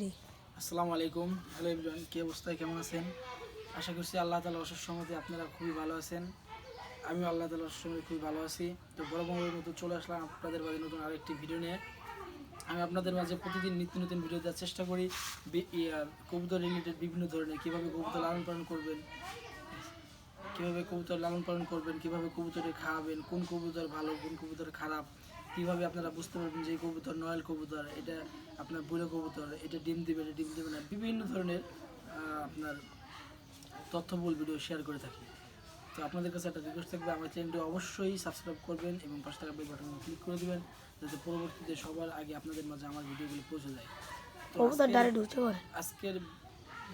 Three আসসালামু আলাইকুম। Hello everyone, কী অবস্থায় কেমন আছেন? আশা করছি আল্লাহ তালা অশেষ সম্মতি আপনারা খুবই ভালো আছেন। আমিও আল্লাহ তালা অশেষ সম্মতি খুবই ভালো আছি। তো বড় বড় মতো চলে আসলাম আপনাদের মাঝে নতুন আরেকটি ভিডিও নিয়ে। আমি আপনাদের মাঝে প্রতিদিন নিত্য নতুন ভিডিও দেওয়ার চেষ্টা করি। কবুতর রিলেটেড বিভিন্ন ধরনের। কীভাবে কবুতর লালন পালন করবেন? কীভাবে কবুতর লালন পালন করবেন? কীভাবে কবুতরে খাওয়াবেন? কোন কবুতর ভালো, কোন কবুতর খারাপ? কীভাবে আপনারা বুঝতে পারবেন যে কবুতর নয়েল কবুতর এটা আপনার বুড়ো কবুতর এটা ডিম দিবে এটা ডিম দেবে না বিভিন্ন ধরনের আপনার তথ্যবহুল ভিডিও শেয়ার করে থাকি। তো আপনাদের কাছে একটা রিকোয়েস্ট থাকবে আমার চ্যানেলটি অবশ্যই সাবস্ক্রাইব করবেন এবং পাঁচ টাকা বেল বাটনে ক্লিক করে দেবেন যাতে পরবর্তীতে সবার আগে আপনাদের মাঝে আমার ভিডিওগুলো পৌঁছে যায়। আজকের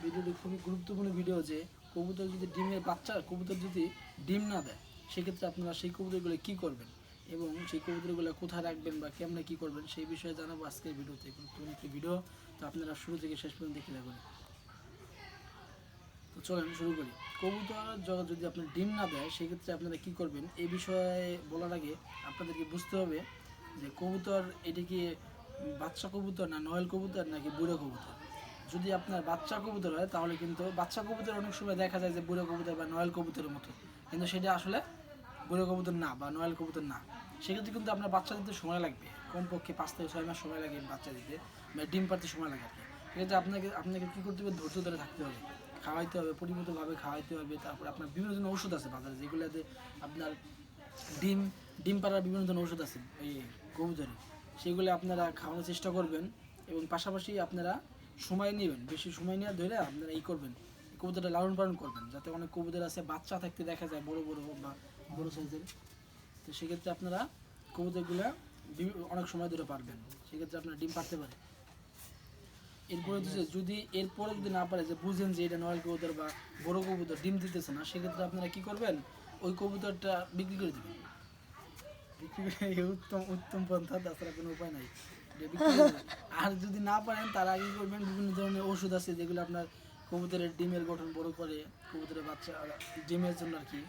ভিডিওটি খুবই গুরুত্বপূর্ণ ভিডিও যে কবুতর যদি ডিমের বাচ্চা কবুতর যদি ডিম না দেয় সেক্ষেত্রে আপনারা সেই কবুতরগুলো কী করবেন? এবং সেই কবুতরগুলো কোথায় রাখবেন বা কেমনে কী করবেন সেই বিষয়ে জানাব আজকের ভিডিওতে। একটি ভিডিও তো আপনারা শুরু থেকে শেষ পর্যন্ত দেখে থাকুন তো চলেন শুরু করি। কবুতর য- যদি আপনার ডিম না দেয়, সেক্ষেত্রে আপনারা কী করবেন? এই বিষয়ে বলার আগে আপনাদেরকে বুঝতে হবে যে কবুতর এটা কি বাচ্চা কবুতর না নয়েল কবুতর নাকি বুড়ো কবুতর? যদি আপনার বাচ্চা কবুতর হয়, তাহলে কিন্তু বাচ্চা কবুতর অনেক সময় দেখা যায় যে বুড়ো কবুতর বা নয়েল কবুতরের মতো। কিন্তু সেটা আসলে বুড়ো কবুতর না বা নয়েল কবুতর না, সেক্ষেত্রে কিন্তু আপনার বাচ্চা দিতে সময় লাগবে। কমপক্ষে পাঁচ থেকে ছয় মাস সময় লাগে বাচ্চা দিতে, বা ডিম পাড়তে সময় লাগে আর কি। সেক্ষেত্রে আপনাকে আপনাকে কী করতে হবে? ধৈর্য ধরে থাকতে হবে। খাওয়াইতে হবে, পরিমিতভাবে খাওয়াইতে হবে, তারপর আপনার বিভিন্ন ধরনের ওষুধ আছে বাজারে, যেগুলোতে আপনার ডিম ডিম পাড়ার বিভিন্ন ধরনের ওষুধ আছে, এই কবুতরে। সেগুলো আপনারা খাওয়ানোর চেষ্টা করবেন এবং পাশাপাশি আপনারা সময় নেবেন, বেশি সময় নিয়ে ধরে আপনারা এই করবেন। কবুতরটা লালন পালন করবেন যাতে অনেক কবুতর আছে বাচ্চা থাকতে দেখা যায় বড় বড় বা বড় সাইজের। তো সেক্ষেত্রে আপনারা কবুতরগুলো অনেক সময় ধরে পারবেন। সেক্ষেত্রে আপনার ডিম পারতে পারে। এরপরে যদি এরপরে যদি না পারে যে বুঝেন যে এটা নয়েল কবুতর বা বড় কবুতর ডিম দিতেছে না সেক্ষেত্রে আপনারা কি করবেন? ওই কবুতরটা বিক্রি করে দেবেন। বিক্রি করে উত্তম উত্তম পন্থা তাছাড়া কোনো উপায় নাই। আর যদি না পারেন তার আগে কি করবেন। বিভিন্ন ধরনের ওষুধ আছে যেগুলো আপনার কবুতরের ডিমের গঠন বড় করে কবুতরের বাচ্চা ডিমের জন্য আর কি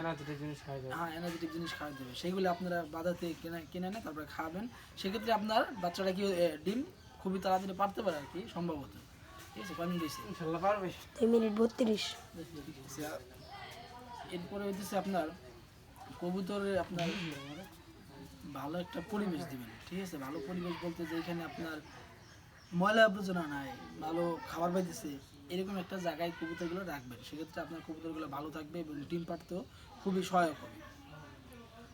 এনার্জেটিক জিনিস খাই যায় হ্যাঁ এনার্জেটিক জিনিস খাওয়া দেবে। সেগুলো আপনারা বাজার থেকে কিনে কিনে এনে তারপরে খাবেন। সেক্ষেত্রে আপনার বাচ্চাটা কি ডিম খুবই তাড়াতাড়ি পারতে পারে আর কি সম্ভবত। ঠিক আছে কয় মিনিট হয়েছে? ইনশাল্লাহ পারবে। দুই মিনিট বত্রিশ। এরপরে হইতেছে আপনার কবুতরের আপনার ভালো একটা পরিবেশ দিবেন। ঠিক আছে ভালো পরিবেশ বলতে যে এখানে আপনার ময়লা আবর্জনা নাই ভালো খাবার পাইতেছে। এরকম একটা জায়গায় কবুতরগুলো রাখবেন। সেক্ষেত্রে আপনার কবুতরগুলো ভালো থাকবে এবং ডিম পাড়তেও খুবই সহায়ক হবে।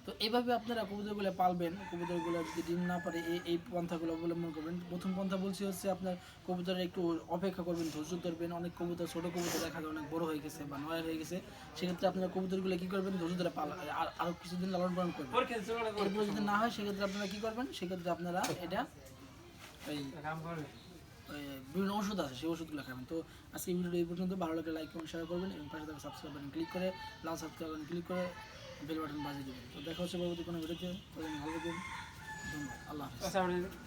তো এইভাবে আপনারা কবুতরগুলো পালবেন। কবুতরগুলো যদি ডিম না পারে এই এই পন্থাগুলো অবলম্বন করবেন। প্রথম পন্থা বলছি হচ্ছে আপনার কবুতরের একটু অপেক্ষা করবেন ধৈর্য ধরবেন। অনেক কবুতর ছোটো কবুতর দেখা যায় অনেক বড় হয়ে গেছে বা নয় হয়ে গেছে। সেক্ষেত্রে আপনারা কবুতরগুলো কী করবেন? ধৈর্য ধরে পাল আর আরও কিছুদিন লালন পালন করবেন। এরপরে যদি না হয় সেক্ষেত্রে আপনারা কী করবেন? সেক্ষেত্রে আপনারা এটা এই বিভিন্ন ওষুধ আছে, সেই ওষুধগুলো খাবেন। তো আজকে ভিডিওটা এই পর্যন্ত। ভালো লাগলে লাইক এবং শেয়ার করবেন এবং পাশে থাকা সাবস্ক্রাইব বাটন ক্লিক করে, লাল সাবস্ক্রাইব বাটন ক্লিক করে বেল বাটন বাজিয়ে দেবেন। তো দেখা হচ্ছে পরবর্তী কোনো ভিডিওতে। ভালো থাকবেন ধন্যবাদ। আল্লাহ হাফিজ।